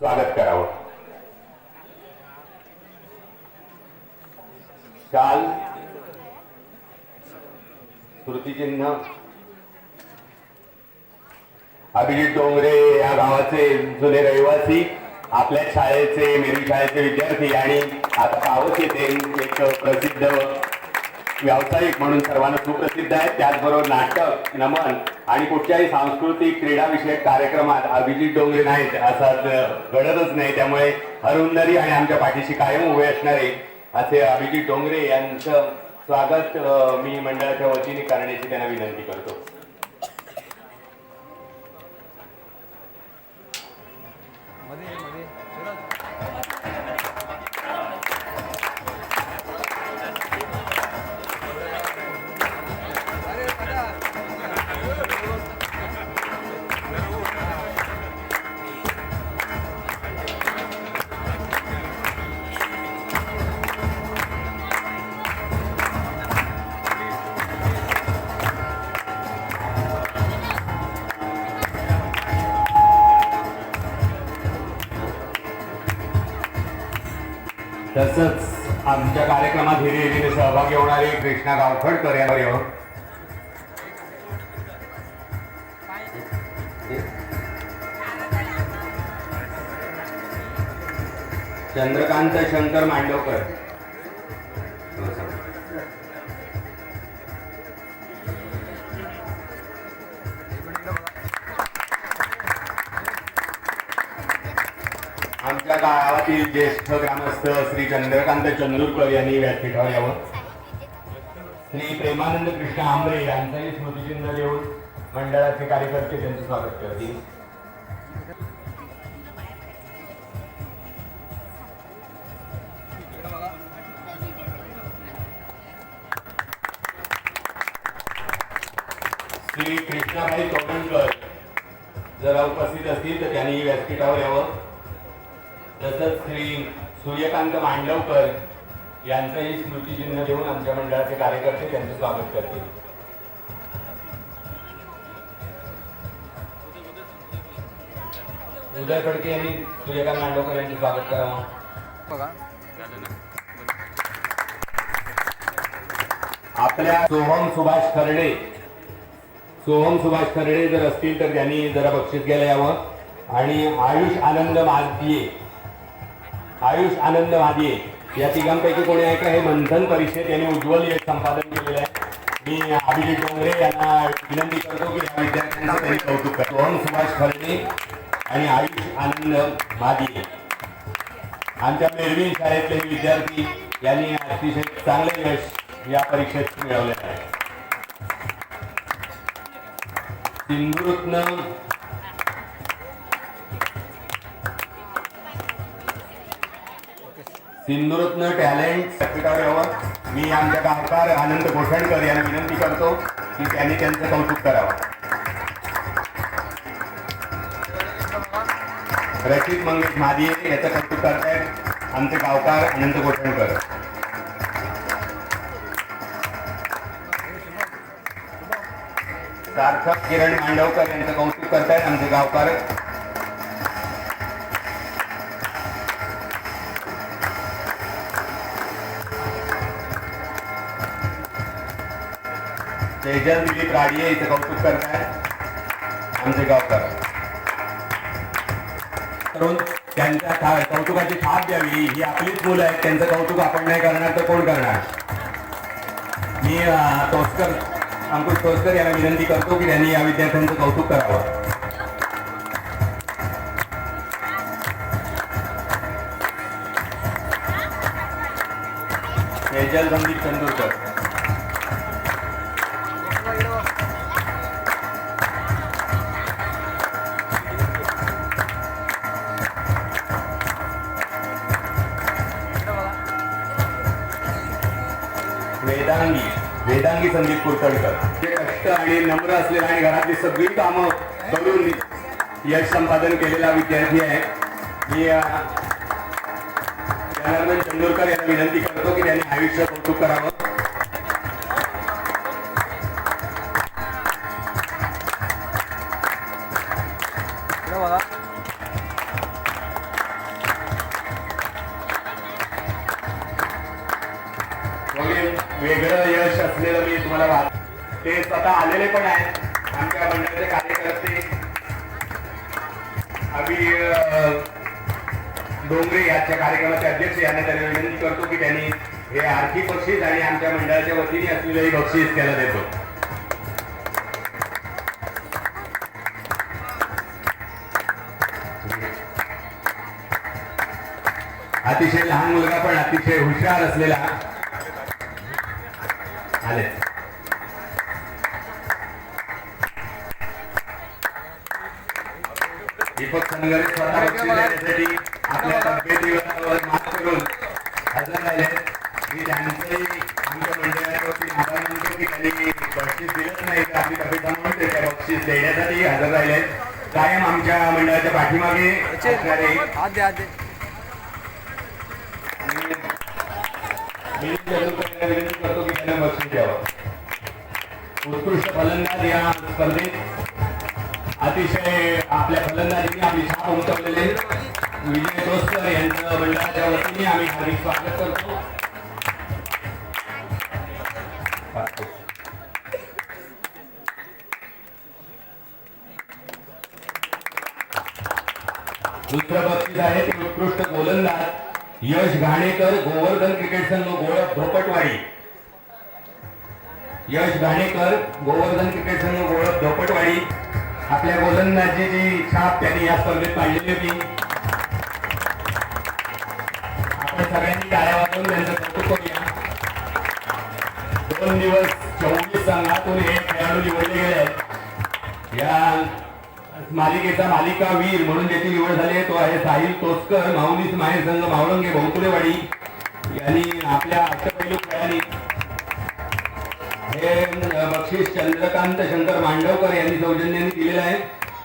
स्वागत करावं. काल स्मृतिचिन्ह अभिजित डोंगरे या गावाचे जुने रहिवासी आपल्या शाळेचे मेरी शाळेचे विद्यार्थी आणि आता पावस येथे एक प्रसिद्ध व्यावसायिक म्हणून सर्वांना सुप्रसिद्ध आहे त्याचबरोबर नाटक नमन आणि कुठच्याही सांस्कृतिक क्रीडाविषयक कार्यक्रमात अभिजित डोंगरे नाहीत असा घडतच नाही. त्यामुळे हरुंदरी आणि आमच्या पाठीशी कायम उभे असणारे असे अभिजित डोंगरे यांचं स्वागत मी मंडळाच्या वतीने करण्याची त्यांना विनंती करतो. कार्यक्रमात धीरे सहभागी होणारे कृष्णा गावखडकर यांवर येऊन. चंद्रकांत शंकर मांडवकर ज्येष्ठ ग्रामस्थ श्री चंद्रकांत चंद्रपूर यांनी व्यासपीठावर यावं. श्री प्रेमानंद कृष्ण आंबरे यांचाही स्मृतिचिन्ह देऊन मंडळाचे कार्यकर्ते त्यांचं स्वागत करतील श्री कृष्णाभाई तोडणकर जरा उपस्थित असतील तर त्यांनी व्यासपीठावर यावं. तसंच श्री सूर्यकांत मांडवकर यांचंही स्मृतिचिन्ह देऊन आमच्या मंडळाचे कार्यकर्ते त्यांचं स्वागत करतील. उदय फडके यांनी सूर्यकांत मांडवकर यांचं स्वागत करावं आपल्या सोहम सुभाष खर्डे सोहम सुभाष खर्डे जर असतील तर त्यांनी जरा बक्षीस घ्यायला यावं. आणि आयुष आनंद मादिये आयुष आनंद मादिये या तिघांपैकी कोणी आहे का? हे मंथन परिषद यांनी उज्ज्वल यश संपादन केलेलं आहे. मी अभिजित डोंगरे यांना विनंती करतो की या विद्यार्थ्यांना त्यांनी कौतुक करतो ओम सुभाष खरणे आणि आयुष आनंद मादिये आमच्या मेरवी शाळेतले विद्यार्थी यांनी अतिशय चांगले यश या परीक्षेत मिळवले आहे. सिंधुरत्न सिंधुरत्न टॅलेंट सर्टिफिकेट यावं मी आमच्या गावकार आनंद घोषणकर यांना विनंती करतो की त्यांनी त्यांचं कौतुक करावं. रचित मंगेश महादिये याचं कौतुक करतायत आमचे गावकार आनंद घोषणकर सार्थक किरण मांडवकर यांचं कौतुक करतायत आमचे गावकार तेजल दिलीप राडिये इथं कौतुक करतायत आमचे गावकर करून त्यांच्या था- कौतुकाची थाप द्यावी. ही आपलीच मुलं आहेत त्यांचं कौतुक आपण नाही करणार तर कोण करणार? मी तोस्कर अंकुश तोस्कर यांना विनंती करतो की त्यांनी या विद्यार्थ्यांचं कौतुक करावं. तेजल संदीप चंदूरकर वेदांगी संदीप कुलकर्णकर ते कष्ट आणि नम्र असलेला आणि घरातली सगळी कामं करून यश संपादन केलेला विद्यार्थी आहे. मी जनार्दन चंदूरकर यांना विनंती करतो की त्यांनी आयुष्य कौतुक करावं. आमच्या मंडळाचे कार्यकर्ते अभि डोंगरे याच्या कार्यक्रमाचे अध्यक्ष यांना त्यांनी विनंती करतो की त्यांनी हे आर्थिक बक्षीस आणि आमच्या मंडळाच्या वतीने असलेले बक्षीस त्याला देतो. अतिशय लहान मुलगा पण अतिशय हुशार असलेला. आले. दीपक संघाने स्वतः देण्यासाठी आपल्या तब्येतीवर मात करून हजर राहिले. मी त्यांचंही आमच्या आभार मानतो की त्यांनी बक्षीस दिलंच नाही. तर आपली तब्येत सांभाळून ते त्या बक्षीस देण्यासाठी हजर राहिले. कायम आमच्या मंडळाच्या पाठीमागे असणारे उत्कृष्ट फलंदाज या स्पर्धेत अतिशय आपल्या फलंदाजीने आपली छाप उमटवलेले विजय दोस्तर यांचं मंडळाच्या वतीने आम्ही हार्दिक स्वागत करतो. दुसरं बक्षीस आहे ते उत्कृष्ट गोलंदाज यश घाणेकर गोवर्धन क्रिकेट संघ गोळप धोपटवाडी. यश घाणेकर गोवर्धन क्रिकेट संघ गोळप धोपटवाडी. आपल्या गोलंदाजीची छाप त्यांनी या स्पर्धेत पाडलेली होती. आपण सगळ्यांनी टाळ्या वाजवून त्यांचं कौतुक करूया. दोन दिवस चोवीस संघातून हे खेळाडू निवडले गेले आहेत. या मालिकेचा मालिका वीर म्हणून ज्याची निवड झाली आहे. तो आहे साहिल तोसकर माऊलीस माहेर संघ मावळंगे बहुकुलेवाडी. यांनी आपल्या अष्टपैलू खेळाने हे बक्षीस चंद्रकांत शंकर मांडवकर यांनी सौजन्याने दिलेलं आहे.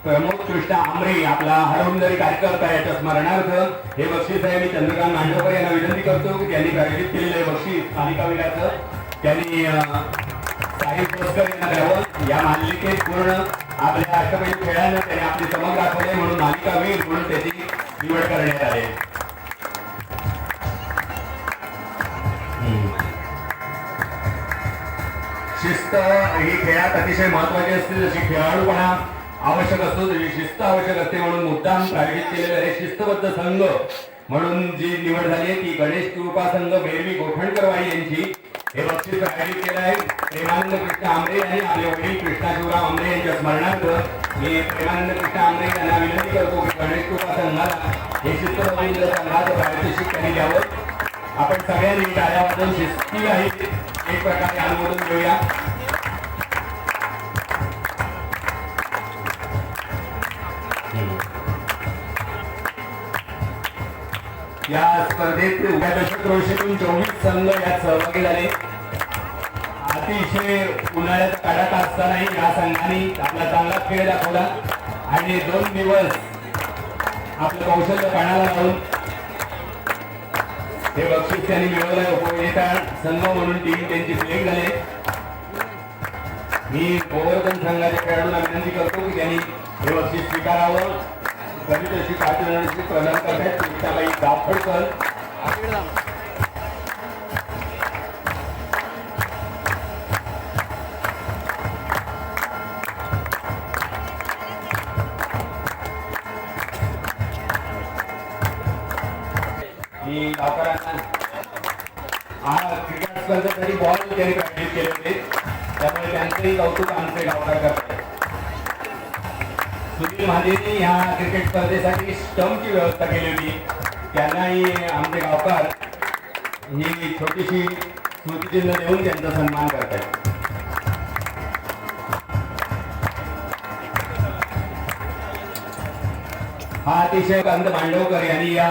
प्रमोद कृष्ण आमरे आपला हरवंदरी कार्यकर्ता याच्या स्मरणार्थ हे बक्षीस आहे. मी चंद्रकांत मांडवकर यांना विनंती करतो की त्यांनी प्रायोजित केलेलं आहे बक्षीस मालिका वीराचं त्यांनी अं, पुरस्कार यांना द्यावं. या मालिकेत पूर्ण आपल्या अष्टपैलू खेळानं त्यांनी आपली चमक दाखवली म्हणून मालिका वीर म्हणून त्याची निवड करण्यात आली शिस्त ही खेळात अतिशय महत्वाची असते. जशी खेळाडूपणा आवश्यक असतो तशी शिस्त आवश्यक असते म्हणून मुद्दाम प्रायोजित केलेलं आहे शिस्तबद्ध संघ म्हणून जी निवड झाली आहे ती गणेश कृपा संघ बेरवी गोठणकरवाडी यांची. हे बक्षीस प्रायोजित केलं आहे. प्रेमानंद कृष्ण आमरे आणि आपले वडील कृष्णा शिवराव आमरे यांच्या स्मरणार्थ मी प्रेमानंद कृष्ण आमरे यांना विनंती करतो की गणेश कृपा संघाला हे शिस्तबद्ध संघाचं प्रायोजित त्यांनी द्यावं. आपण सगळ्यांनी टाळ्या वाजवून शिस्ती आहे. एक प्रकारे अनुमोदन घेऊया. या स्पर्धेत उभ्या दशक रोषेतून चोवीस संघ यात सहभागी झाले. अतिशय उन्हाळ्यात काढत असतानाही या संघाने आपला चांगला खेळ दाखवला. आणि दोन दिवस आपलं कौशल्य पणाला लावून हे बक्षीस त्यांनी मिळवलं उपविजेता संघ म्हणून टीम त्यांची सिलेक्ट झाले. मी गोवर्धन संघाच्या खेळाडूंना विनंती करतो की त्यांनी हे बक्षीस स्वीकारावं. कमी तशी पाच प्रदान करतायत सुनीताबाई दाभडकर मी गावकरांना हा क्रिकेट स्पर्धेसाठी बॉल त्यांनी प्रॅक्टिस केले होते त्यामुळे त्यांचंही कौतुक आमचे गावकर करतात सुनील महादेवनी ह्या क्रिकेट स्पर्धेसाठी स्टम्पची व्यवस्था केली होती. त्यांनाही आमचे गावकार ही छोटीशी स्मृतिचिन्ह देऊन त्यांचा सन्मान करतात हा अतिशय कांत मांडवकर यांनी या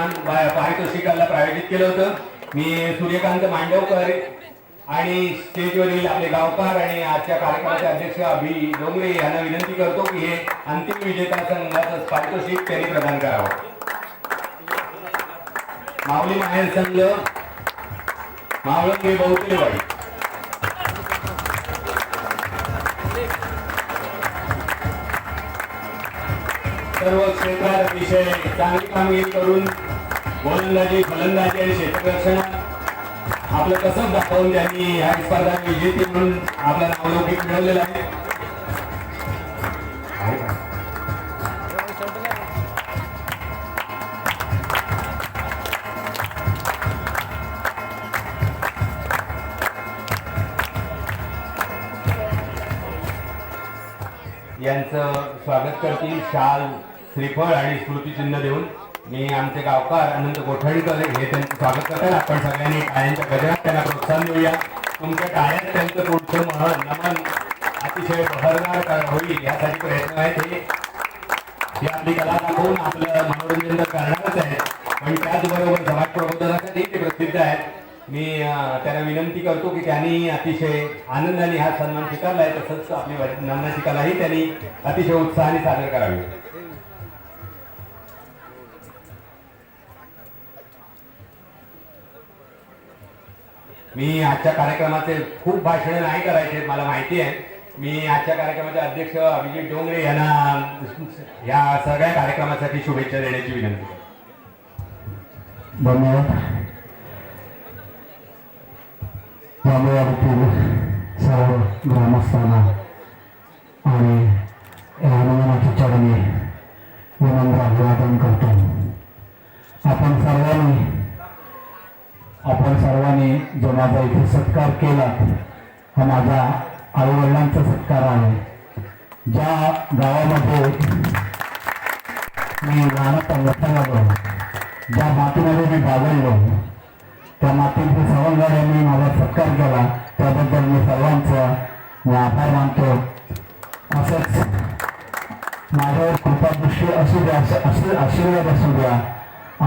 पारितोषिकाला प्रायोजित केलं होतं. मी सूर्यकांत मांडवकर आणि स्टेजवरील आपले गावकार आणि आजच्या कार्यक्रमाचे अध्यक्ष अभि डोंगरे यांना विनंती करतो की हे अंतिम विजेता संघाचं पारितोषिक त्यांनी प्रदान करावं. माऊली माहेर संघ मावळंगे बहुतेवाडी सर्व क्षेत्रात अतिशय चांगली कामगिरी करून गोलंदाजी फलंदाजी आणि क्षेत्ररक्षणात आपलं कसं दाखवून त्यांनी ह्या स्पर्धा विजेते म्हणून आपला नावलौकिक मिळवलेला आहे. यांचं स्वागत करतील शाल श्रीफळ आणि स्मृतिचिन्ह देऊन. मी आमचे गावकार अनंत कोठडीकर हे त्यांचं स्वागत करतात आपण सगळ्यांनी टाळ्यांच्या गजरात त्यांना प्रोत्साहन देऊया. तुमच्या टाळ्यात त्यांचं पुढचं महन नमन अतिशय बहरदार होईल यासाठी प्रयत्न आहेत हे. ही आपली कला दाखवून आपलं मनोरंजन तर करणारच आहे पण त्याचबरोबर समाज प्रबोधनासाठी ते प्रसिद्ध आहेत. मी त्यांना विनंती करतो की त्यांनी अतिशय आनंदाने हा सन्मान स्वीकारला आहे तसंच आपली नमनाची कलाही त्यांनी अतिशय उत्साहाने सादर करावी. मी आजच्या कार्यक्रमाचे खूप भाषणे नाही करायचे मला माहिती आहे. मी आजच्या कार्यक्रमाचे अध्यक्ष अभिजित डोंगरे यांना या सगळ्या कार्यक्रमासाठी शुभेच्छा देण्याची विनंती धन्यवाद. सर्व ग्रामस्थांना सत्कार केला हा माझ्या आईवडिलांचा सत्कार आहे. ज्या गावामध्ये मी लहानपण मोठा झालो ज्या मातीमध्ये मी बागडलो त्या मातीचे सवंगड्यांनी माझा सत्कार केला. त्याबद्दल मी सर्वांचा मी आभार मानतो. असंच माझ्यावर कृपादृष्टी असू द्या असे आशीर्वाद असू द्या.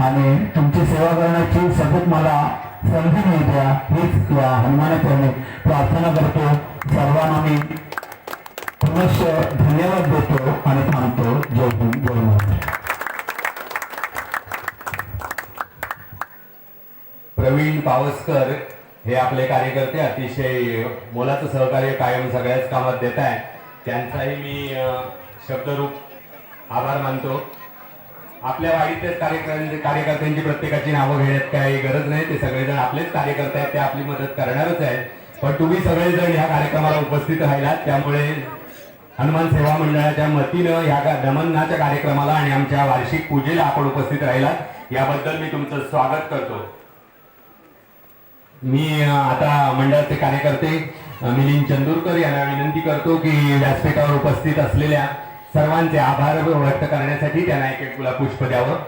आणि तुमची सेवा करण्याची सतत मला संधी मिळत्या हीच या हनुमानाच्याने प्रार्थना करतो सर्वांना मी पुनश्च धन्यवाद देतो आणि थांबतो जय हिंद जय महाराष्ट्र प्रवीण पावसकर हे आपले कार्यकर्ते अतिशय मोलाचं सहकार्य कायम सगळ्याच कामात देत आहे त्यांचाही मी शब्दरूप आभार मानतो. आपल्या वाडीतलेच कार्यकर्त्यांचे कार्यकर्त्यांची प्रत्येकाची नावं घेण्यात काही गरज नाही. ते सगळेजण आपलेच कार्यकर्ते आहेत ते आपली मदत करणारच आहेत. पण तुम्ही सगळेजण ह्या कार्यक्रमाला उपस्थित राहिलात. त्यामुळे हनुमान सेवा मंडळाच्या वतीनं ह्या का- कार्यक्रमाला आणि आमच्या वार्षिक पूजेला आपण उपस्थित राहिलात. याबद्दल मी तुमचं स्वागत करतो. मी आता मंडळाचे कार्यकर्ते मिलिंद चंदूरकर यांना विनंती करतो की व्यासपीठावर उपस्थित असलेल्या सर्वांचे आभार व्यक्त करण्यासाठी त्यांना एक एक पुष्प द्यावं.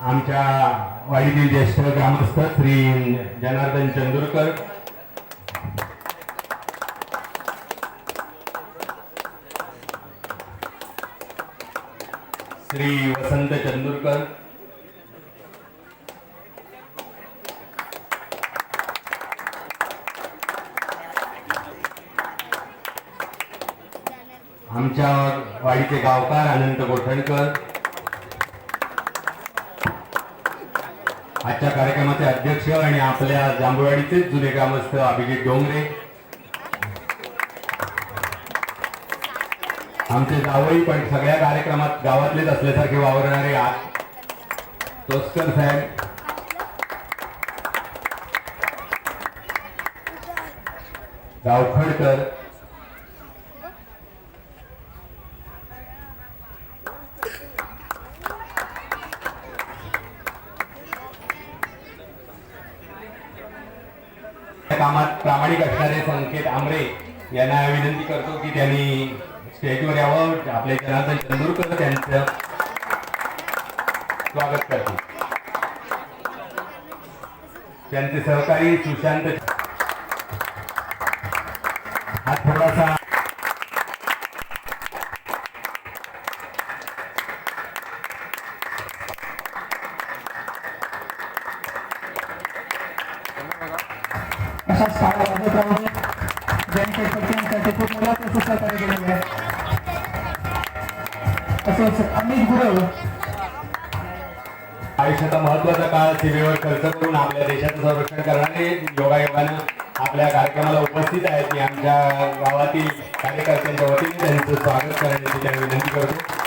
आमच्या वाडीतील ज्येष्ठ ग्रामस्थ श्री जनार्दन चंदूरकर. श्री वसंत चंदूरकर. आमच्या वाडीचे गावकार अनंत गोठणकर. आजच्या कार्यक्रमाचे अध्यक्ष आणि आपल्या जांभुळवाडीचे जुने ग्रामस्थ अभिजित डोंगरे. आमचे जावई पण सगळ्या कार्यक्रमात गावातलेच असल्यासारखे वावरणारे तोस्कर साहेब. गावखडकर. कामात प्रामाणिक असणारे संकेत आमरे यांना विनंती करतो की त्यांनी स्टेजवर यावं. आपले जनार्दन चंदूरकर त्यांचं स्वागत करतो त्यांचे सहकारी सुशांत हा थोडासा अशाच काळा वाजत राहू दे ज्यांच्या सत्यांसाठी खूप मुलाचं सहकार्य केलेलं आहे तसेच अमित गुरव. आयुष्याचा महत्त्वाचा काळ सीमेवर खर्च करून आपल्या देशाचं संरक्षण करणारे योगायोगानं आपल्या कार्यक्रमाला उपस्थित आहेत. मी आमच्या गावातील कार्यकर्त्यांच्या वतीने त्यांचं स्वागत करण्याची त्यांना विनंती करतो.